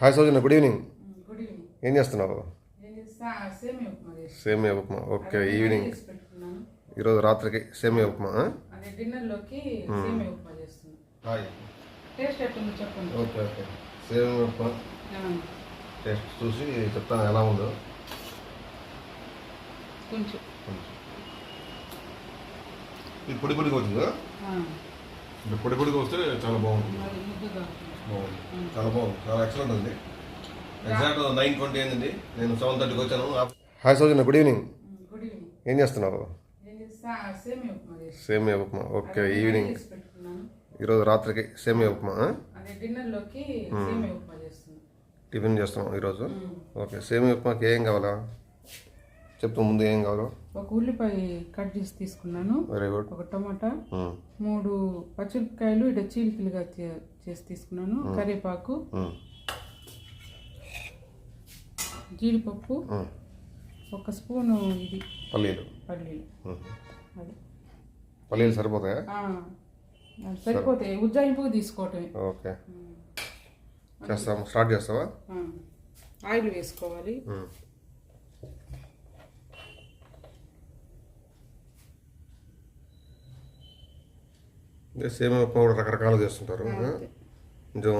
Hi Soujanya good evening. Evening ఏం చేస్తున్నావు? నేను చేస్తా సేమియా ఉప్మా ఓకే ఈవినింగ్. ఈరోజు రాత్రికి సేమియా ఉప్మా చేస్తున్నాను hi. Okay okay. Semiya upma. Taste చూసి చెప్తాను ఎలా ఉందో. కొంచెం. ఇది పొడి పొడిగా వచ్చిందా? పొడి పొడిగా వస్తే చాలా బాగుంటుంది. బాగుంది. చాలా బాగుంది. చాలా ఎక్సలెంట్ ఉంది. ఎగ్జాక్ట్ నైన్ ట్వంటీ అయిందండి. నేను సెవెన్ థర్టీకి వచ్చాను. Hi Soujanya. Good evening good evening ఏం చేస్తున్నావు? నేను చేస్తా సేమియా ఉప్మా చేస్తాను సేమియా ఉప్మా. ఓకే ఈవినింగ్ ఈరోజు రాత్రికి సేమియా ఉప్మా టిఫిన్ చేస్తున్నాం. ఈరోజు? ఓకే సేమియా ఉప్మాకి ఏం కావాలా? చెప్తా ముందు ఏం కావాలో. ఒక ఉల్లిపాయ కట్ చేసి తీసుకున్నాను. వెరీ గుడ్ ఒక టమాటా. మూడు పచ్చిమిరపకాయలు ఇట చీలికలుగా చేసి తీసుకున్నాను. కరివేపాకు. జీడిపప్పు. ఒక స్పూను ఇది. పల్లీలు. పల్లీలు. అది. పల్లీలు సరిపోతాయా? సరిపోతాయి. ఉజ్జాయింపుగా తీసుకోవటమే. ఓకే చేస్తాం స్టార్ట్ చేస్తావా? ఆయిల్ వేసుకోవాలి. ఇదే సేమియా ఉప్మా కూడా రకరకాలు చేస్తుంటారు. కొంచెం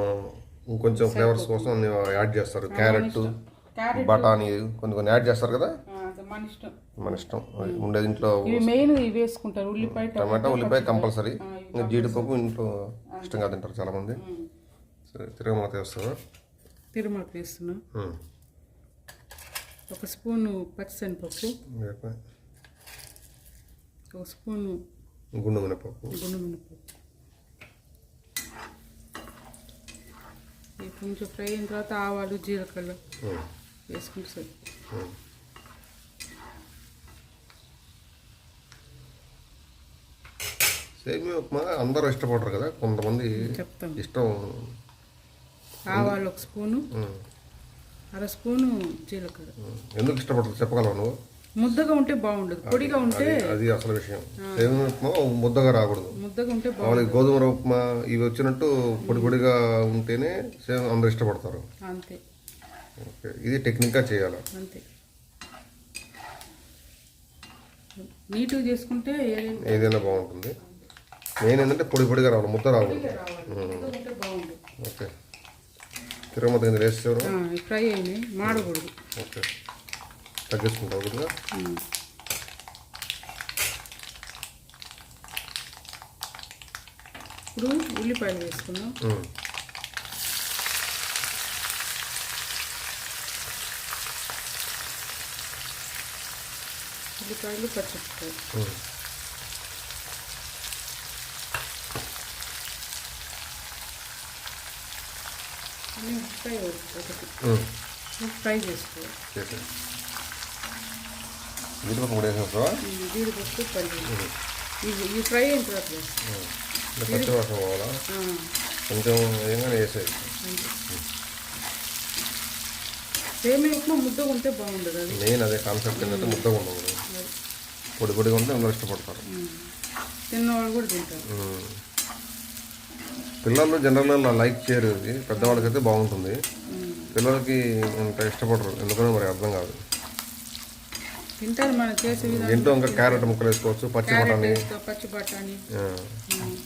ఇంకొంచెం ఫ్లేవర్స్ కోసం అన్ని యాడ్ చేస్తారు. క్యారెట్ బఠానీ కొన్ని కొన్ని యాడ్ చేస్తారు కదా? మన ఇష్టం. ఉండేది ఇంట్లో మెయిన్ వేసుకుంటారు. ఉల్లిపాయ టమాటా ఉల్లిపాయ కంపల్సరీ. జీడిపప్పు ఇంట్లో ఇష్టంగా తింటారు చాలామంది. సరే తిరగమాత వేస్తావా తిరుమల వేస్తున్నాం మ్మ్. ఒక స్పూను పచ్చిశనగపప్పు. ఒక స్పూను గుండు మినపప్పు గుండు మినపప్పు కొంచెం ఫ్రై అయిన తర్వాత ఆవాలు జీలకర్ర. వేసుకుంటే సరి. సేమియా ఉప్మా అందరూ ఇష్టపడరు కదా? కొంతమంది చెప్తాం ఇష్టం ఆవాలు ఒక స్పూను. అర స్పూను జీలకర్ర. ఎందుకు ఇష్టపడరు? చెప్పగలవు నువ్వు? ముద్దగా ఉంటే బాగుండదు పొడిగా ఉంటే అది అసలు విషయం. సేమియా ఉప్మా ముద్దగా రాకూడదు. ముద్దగా ఉంటే మామూలుగా గోధుమ ఉప్మా ఇవి వచ్చినట్టు పొడి పొడిగా ఉంటేనే సేమ్ అందరూ ఇష్టపడతారు. అంతే. ఓకే ఇది టెక్నిక్గా చేయాలి. అంతే. నీట్గా చేసుకుంటే ఏదైనా బాగుంటుంది. మెయిన్ ఏంటంటే పొడి పొడిగా రావాలి ముద్ద రావాలి ఓకే. తిరుమల కింద వేసేవారు ఆ, ఇవి ఫ్రై అయినాయి మాడకూడదు. ఓకే. తగ్గించుకుంటావు కొద్దిగా. ఇప్పుడు ఉల్లిపాయలు వేసుకుందాం. ఉల్లిపాయలు పచ్చిమిరపకాయలు ఫ్రై ఒకటి. ఫ్రై చేసుకోవాలి జీడిపప్పు కూడా వేసేస్తావా? ఈ జీడిపప్పు పల్లీలు. ఇవి ఫ్రై అయిన తర్వాత పచ్చివాసన పోవాలా? కొంచెం ఏంగానే వేసేది. సేమియా ఉప్మా ముద్దగా ఉంటే బాగుండదు అది. మెయిన్ అదే కాన్సెప్ట్ ఏంటంటే ముద్దగా ఉండకూడదు. పొడి పొడిగా ఉంటే అందరూ ఇష్టపడతారు. తిన్నవాళ్ళు కూడా తింటారు. పిల్లలు జనరల్గా లైక్ చేయరు ఇది. పెద్దవాళ్ళకైతే బాగుంటుంది. పిల్లలకి అంత ఇష్టపడరు. ఎందుకనో మరి అర్థం కాదు. తింటారు మనం చేసే విధానం ఇంట్లో ఇంకా క్యారెట్ ముక్కలు వేసుకోవచ్చు పచ్చి క్యారెట్ బఠానీ. పచ్చి బఠానీ. ఆ, ఉమ్.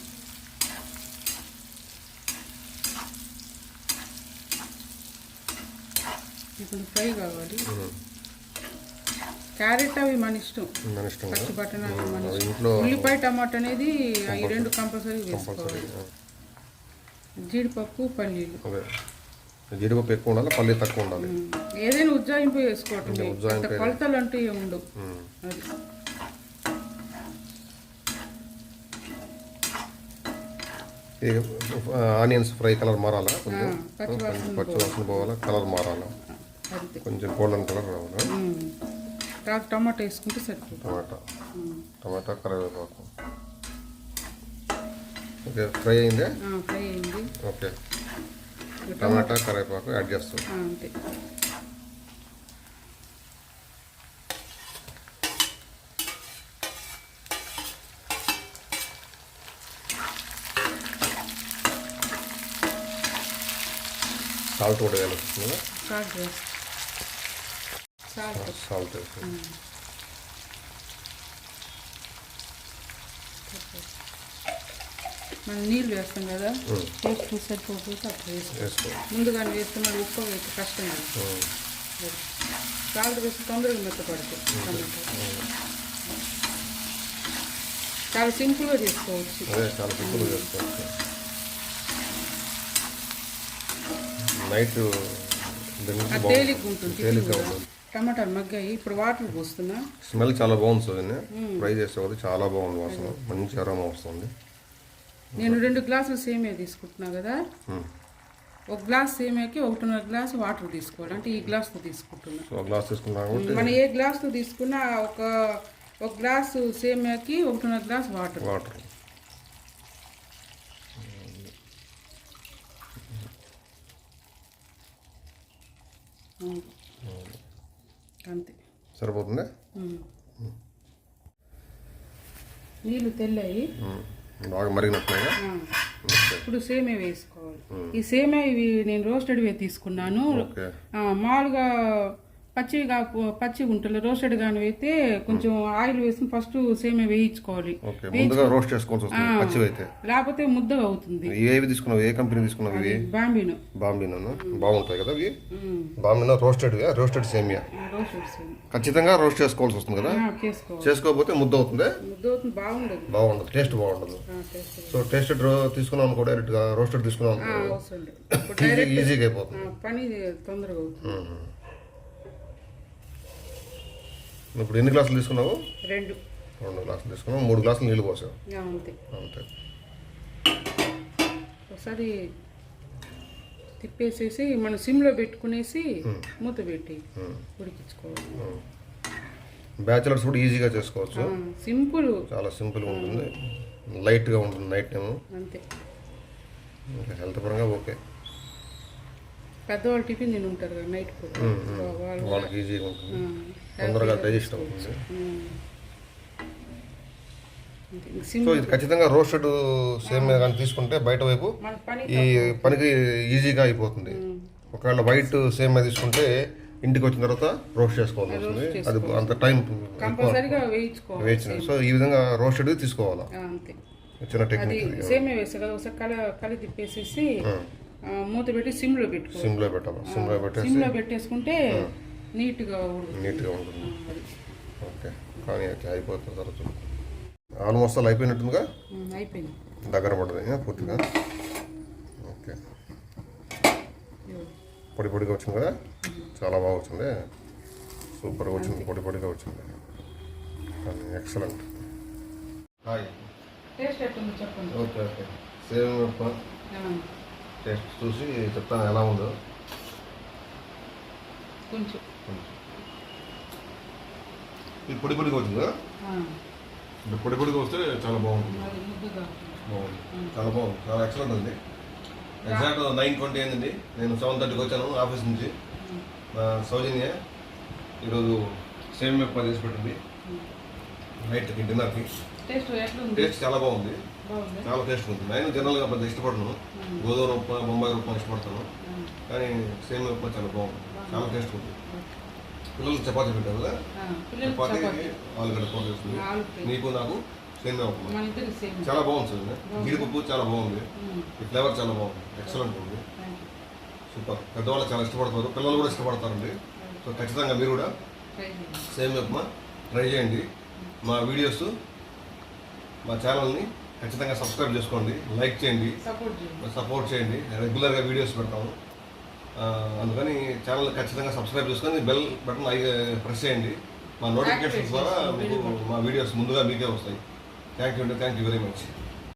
ఇప్పుడు ఫ్రై కావాలి. క్యారెట్ అవి మన ఇష్టం. మన ఇష్టం కదా పచ్చి బఠానీ అవి మన అది ఇష్టం. ఇంట్లో ఉల్లిపాయ టమాటా అనేది ఈ రెండు కంపల్సరీ కంపల్సరీ వేసుకోవాలి జీడిపప్పు పల్లీలు. అదే. జీడిపప్పు ఎక్కువ ఉండాలి పల్లి తక్కువ ఉండాలి. ఏదైనా ఉజ్జాయింపు వేసుకోవటం ఉజ్జాయింపు కొలతలు అంటూ ఉండవు. ఆనియన్స్ ఫ్రై కలర్ మారాలా కొంచెం? పచ్చి వాసన పోవాలా. కలర్ మారాలా? కొంచెం గోల్డెన్ కలర్ రావాలా? టమాటా వేసుకుంటే సరిపోతుంది. టమాటా. టమాటా కరివేపాకు. ఓకే ఫ్రై అయిందే? ఫ్రై అయింది. ఓకే. టమాటా కరివేపాకు యాడ్ చేస్తాం అంతే. సాల్ట్ కూడా వేయాలి సాల్ట్ సాల్ట్ సాల్ట్ వేసి మనం నీళ్ళు వేస్తాం కదా టేస్ట్ సరిపోతే అప్పుడు వేస్తాం ముందుగానే వేస్తే మరి ఉప్పు వేస్తే కష్టం. సాల్ట్ వేస్తే తొందరగా మెత్తపడుతుంది టమాటా. చాలా సింపుల్గా చేసుకోవచ్చు. చాలా సింపుల్గా చేసుకోవచ్చు. నైట్ తేలిగ్గా ఉంటుంది టమాటాలు మగ్గాయి ఇప్పుడు వాటర్ పోస్తున్నా. స్మెల్ చాలా బాగుంది చూడండి ఫ్రై చేసే చాలా బాగుంది వాసన. మంచి అరోమా వస్తుంది. నేను రెండు గ్లాసులు సేమియా తీసుకుంటున్నా కదా. ఒక గ్లాస్ సేమియాకి ఒకటిన్నర గ్లాస్ వాటర్ తీసుకోవాలి. అంటే ఈ గ్లాస్తో తీసుకుంటున్నా. గ్లాస్ తీసుకున్నాం మనం ఏ గ్లాస్తో తీసుకున్నా ఒక ఒక గ్లాసు సేమియాకి ఒకటిన్నర గ్లాస్ వాటర్. వాటర్. అంతే. సరిపోతుంది. నీళ్ళు తెల్లాయి. బాగా. ఓకే. ఇప్పుడు సేమియా వేసుకోవాలి. ఈ సేమియా ఇవి నేను రోస్టెడ్ వే తీసుకున్నాను. మామూలుగా పచ్చివి కాకు పచ్చిగా ఉంటుంది రోస్టెడ్ కానీ అయితే కొంచెం ఆయిల్ వేసి ఫస్ట్ సేమియా వేయించుకోవాలి. ఓకే ముందుగా రోస్ట్ చేసుకోవాల్సి పచ్చివి లేకపోతే ముద్దగా అవుతుంది. ఏవి తీసుకున్నావు ఏ కంపెనీ తీసుకున్నావు ఇవి? బాంబీను. బాంబినో బాగుంటాయి కదా ఇవి బాంబినో రోస్టెడ్ రోస్టెడ్ సేమియా. ఖచ్చితంగా రోస్ట్ చేసుకోవాల్సి వస్తుంది కదా? చేసుకోకపోతే ముద్ద అవుతుంది? ముద్ద అవుతుంది బాగుండదు. బాగుండదు టేస్ట్ బాగుండదు. సో టేస్టెడ్ తీసుకున్నాం అనుకో డైరెక్ట్గా రోస్టెడ్ తీసుకున్నాం ఈజీగా అయిపోతుంది. పని తొందరగా. ఇప్పుడు ఎన్ని గ్లాసులు తీసుకున్నావు? రెండు. రెండు గ్లాసులు తీసుకున్నావు. మూడు గ్లాసులు నీళ్ళు పోసావు. అంతే. అంతే. ఒకసారి తిప్పేసేసి మనం సిమ్లో పెట్టుకునేసి మూత పెట్టి. ఉడికించుకోవాలి. బ్యాచిలర్స్ కూడా ఈజీగా చేసుకోవచ్చు. సింపుల్. చాలా సింపుల్గా ఉంటుంది. లైట్గా ఉంటుంది నైట్ టైం అంతే. హెల్త్ పరంగా ఓకే. పెద్దవాళ్ళు టిఫిన్ తిని ఉంటారు కదా నైట్ వాళ్ళకి ఈజీగా ఉంటుంది. తొందరగా డైజెస్ట్ అవుతుంది. సో సింపుల్ ఇది ఖచ్చితంగా రోస్టెడ్ సేమ్ కానీ తీసుకుంటే బయట వైపు ఈ పనికి ఈజీగా అయిపోతుంది. ఒకవేళ వైట్ సేమ్ తీసుకుంటే ఇంటికి వచ్చిన తర్వాత రోస్ట్ చేసుకోవాల్సి వస్తుంది. అది అంత టైం వేచిన సో ఈ విధంగా రోస్టెడ్ తీసుకోవాలా? చిన్న టెక్నిక్ సేమే వేస్తా కదా ఒకసారి కలి తిప్పేసేసి మూత పెట్టి సిమ్లో పెట్టుకోవాలి. సిమ్లో పెట్టాలి? సిమ్లో పెట్టేసి సిమ్లో పెట్టేసుకుంటే నీట్గా నీట్గా ఉంటుంది. ఓకే. కానీ అయితే అయిపోతుంది తర్వాత ఆల్మోస్ట్ అలా అయిపోయినట్టుందిగా? అయిపోయింది. దగ్గర పడ్డది పూర్తిగా? ఓకే. పొడి పొడిగా వచ్చింది కదా చాలా బాగా వచ్చింది. సూపర్గా వచ్చింది పొడి పొడిగా వచ్చింది. కానీ excellent. Hi. Okay okay. Same taste చూసి చెప్తాను ఎలా ఉందో. కొంచెం. ఇది పొడి పొడిగా వచ్చింది పొడి పొడిగా వస్తే చాలా బాగుంటుంది. బాగుంది చాలా బాగుంది. చాలా ఎక్సలెంట్ ఉంది. ఎగ్జాక్ట్ నైన్ ట్వంటీ అయిందండి. నేను సెవెన్ థర్టీకి వచ్చాను ఆఫీస్ నుంచి. నా సౌజన్య ఈరోజు సేమ్ ఉప్మా చేసి పెట్టింది. నైట్కి డిన్నర్కి టేస్ట్ చాలా బాగుంది. చాలా టేస్ట్ ఉంది నేను జనరల్గా పెద్ద ఇష్టపడను. గోధుమ ఉప్మా బొంబాయి ఉప్మా ఇష్టపడతాను. కానీ సేమ్ ఉప్మా చాలా బాగుంది. చాలా టేస్ట్ ఉంది పిల్లలకి చపాతీ పెట్టారు కదా? చపాతీ ఆలుగడ్డ కూర చేస్తుంది. నీకు నాకు సేమియా ఉప్మా. సేమ్ చాలా బాగుంది సార్ జీడిపప్పు చాలా బాగుంది. ఈ ఫ్లేవర్ చాలా బాగుంది. ఎక్సలెంట్ ఉంది. సూపర్. పెద్దవాళ్ళు చాలా ఇష్టపడతారు. పిల్లలు కూడా ఇష్టపడతారండి. సో ఖచ్చితంగా మీరు కూడా సేమ్ ఉప్మా ట్రై చేయండి. మా వీడియోస్ మా ఛానల్ని ఖచ్చితంగా సబ్స్క్రైబ్ చేసుకోండి. లైక్ చేయండి. సపోర్ట్ చేయండి. రెగ్యులర్గా వీడియోస్ పెడతాము. అందుకని ఛానల్ ఖచ్చితంగా సబ్స్క్రైబ్ చేసుకొని బెల్ బటన్ ప్రెస్ చేయండి. మా నోటిఫికేషన్స్ ద్వారా మీకు మా వీడియోస్ ముందుగా మీకే వస్తాయి. థ్యాంక్ యూ అండి. Thank you very much.